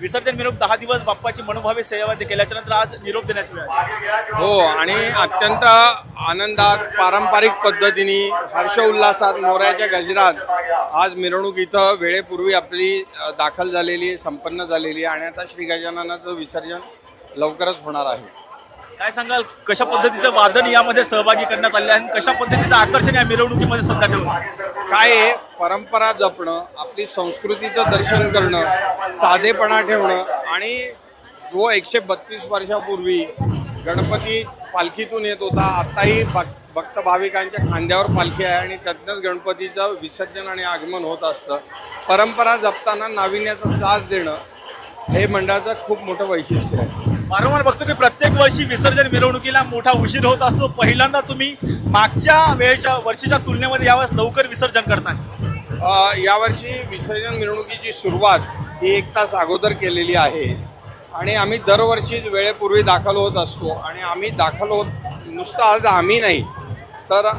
विसर्जन मिरवणूक दहा दिवस बाप्पाची मनोभावे सेवा केल्याच्यानंतर आज निरोप देण्याची वेळ. हो आणि अत्यंत आनंदात पारंपरिक पद्धतीने हर्ष उल्हासात मोऱ्याच्या गजरात आज मिरवणूक इथं वेळेपूर्वी आपली दाखल झालेली संपन्न झालेली आणि आता श्री गजाननाचं विसर्जन लवकरच होणार आहे. काय सांगाल कशा पद्धतीचं वादन यामध्ये सहभागी करण्यात आले आणि कशा पद्धतीचं आकर्षण या मिरवणुकीमध्ये सध्या ठेवलं काय आहे? परंपरा जपणं आपली संस्कृतीचं दर्शन करणं साधेपणा ठेवणं आणि जो एकशे बत्तीस वर्षापूर्वी गणपती पालखीतून येत होता आत्ताही भक- भक्त भाविकांच्या खांद्यावर पालखी आहे आणि त्यातनंच गणपतीचं विसर्जन आणि आगमन होत असतं. परंपरा जपताना नाविन्याचा साथ देणं हे मंडळाचं खूप मोठं वैशिष्ट्य आहे. वारंवार बघतो की प्रत्येक वर्षी विसर्जन मिरवणुकीला मोठा उशीर होत असतो. पहिल्यांदा तुम्ही मागच्या वेळेच्या वर्षीच्या तुलनेमध्ये यावेळेस लवकर विसर्जन करताय. अ, यावर्षी विसर्जन मिरवणुकीची सुरुवात ही एक तास अगोदर केलेली आहे. आणि आम्ही दरवर्षीच वेळेपूर्वी दाखल होत असतो. आणि आम्ही दाखल होत नुसतं आज आम्ही नाही तर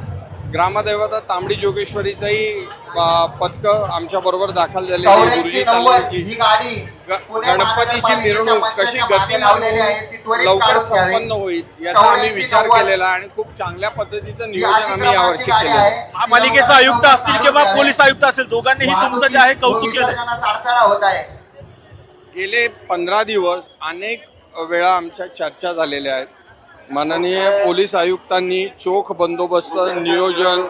ग्रामदैवता तांबडी जोगेश्वरीचंही पथकं आमच्या बरोबर दाखल झालेली आहे. तालुक्याची ही गणपतीची मिरवणूक कशी मागे गतीमान लावलेली आहे ती होऊन त्वरित लवकर. संपन्न होईल याचा आम्ही विचार केलेला आहे आणि खूप चांगल्या पद्धतीचं नियोजन आम्ही यावर्षी केलं आहे. महापालिकेचे आयुक्त असतील किंवा पोलीस आयुक्त असतील दोघांनीही तुमचं जे आहे कौतुक केलं गेले पंधरा दिवस अनेक वेळा आमच्या चर्चा झालेल्या आहेत माननीय पोलीस आयुक्तांनी चोख बंदोबस्त नियोजन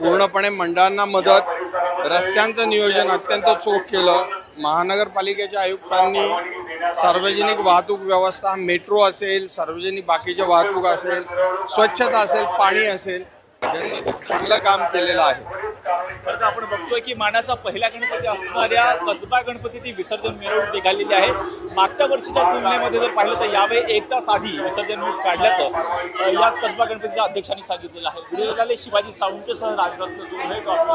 पूर्णपणे मंडळांना मदत रस्त्यांचं नियोजन अत्यंत चोख केलं. महानगरपालिकेच्या आयुक्तांनी सार्वजनिक वाहतूक व्यवस्था मेट्रो असेल सार्वजनिक बाकीचे वाहतूक असेल स्वच्छता असेल पाणी असेल खूप चांगलं काम केलेलं आहे. आपण बघतोय की मानाचा पहिला गणपती असणाऱ्या कसबा गणपती ती विसर्जन मिरवणूक निघालेली आहे. मागच्या वर्षीच्या तुलनेमध्ये जर पाहिलं तर यावेळी एक तास आधी विसर्जन मिरवणूक काढल्याचं याच कसबा गणपतीच्या अध्यक्षांनी सांगितलेलं आहे. व्हिडिओ झाले शिवाजी सावंतसह राजरत्न जोहे डॉक्टर